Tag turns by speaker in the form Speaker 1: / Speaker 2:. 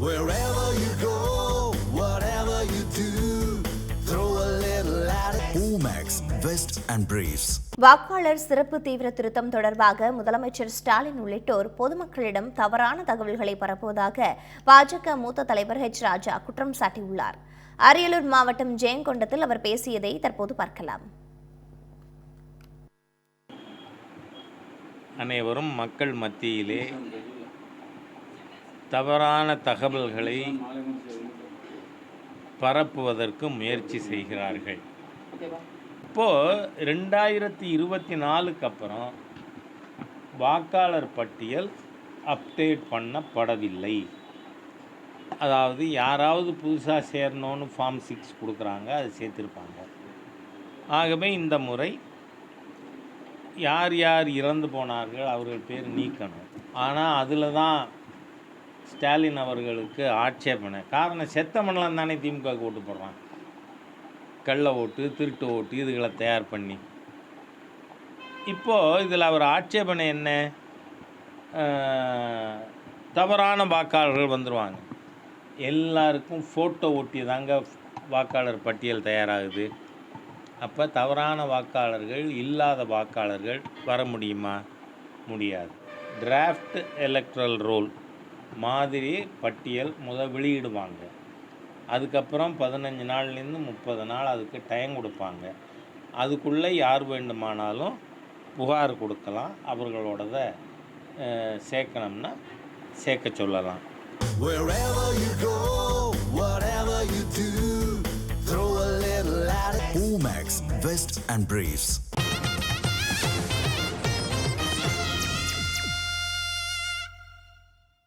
Speaker 1: Wherever you go, whatever you do, throw a little at it. Omax, Vest and Briefs.
Speaker 2: வாக்காளர் சிறப்பு தீவிர திருத்தம் தொடர்பாக முதலமைச்சர் ஸ்டாலின் உள்ளிட்டோர் பொதுமக்களிடம் தவறான தகவல்களை பரப்புவதாக பாஜக மூத்த தலைவர் ஹெச் ராஜா குற்றம் சாட்டியுள்ளார் அரியலூர் மாவட்டம் ஜெயங்கொண்டத்தில் அவர் பேசியதை தற்போது பார்க்கலாம்
Speaker 3: அனைவரும் மக்கள் மத்தியிலே தவறான தகவல்களை பரப்புவதற்கு முயற்சி செய்கிறார்கள். இப்போது ரெண்டாயிரத்தி இருபத்தி நாலுக்கு அப்புறம் வாக்காளர் பட்டியல் அப்டேட் பண்ணப்படவில்லை. அதாவது யாராவது புதுசாக சேரணும்னு ஃபார்ம் சிக்ஸ் கொடுக்குறாங்க அது சேர்த்துருப்பாங்க. ஆகவே இந்த முறை யார் யார் இறந்து போனார்கள் அவர்கள் பேர் நீக்கணும். ஆனால் அதில் தான் ஸ்டாலின் அவர்களுக்கு ஆட்சேபனை. காரணம் செத்த மண்டலம் தானே திமுக ஓட்டு போடுறான். கள்ள ஓட்டு திருட்டு ஓட்டு இதுகளை தயார் பண்ணி. இப்போது இதில் அவர் ஆட்சேபனை என்ன? தவறான வாக்காளர்கள் வந்துடுவாங்க எல்லாருக்கும் ஃபோட்டோ ஒட்டி தாங்க வாக்காளர் பட்டியல் தயாராகுது. அப்போ தவறான வாக்காளர்கள் இல்லாத வாக்காளர்கள் வர முடியுமா? முடியாது. டிராஃப்ட் எலக்ட்ரல் ரோல் மாதிரி பட்டியல் முத வெளியிடுவாங்க. அதுக்கப்புறம் பதினஞ்சு நாள்லேருந்து முப்பது நாள் அதுக்கு டைம் கொடுப்பாங்க. அதுக்குள்ளே யார் வேண்டுமானாலும் புகார் கொடுக்கலாம். அவர்களோடத சேர்க்கணும்னா சேர்க்க சொல்லலாம்.
Speaker 1: You go, whatever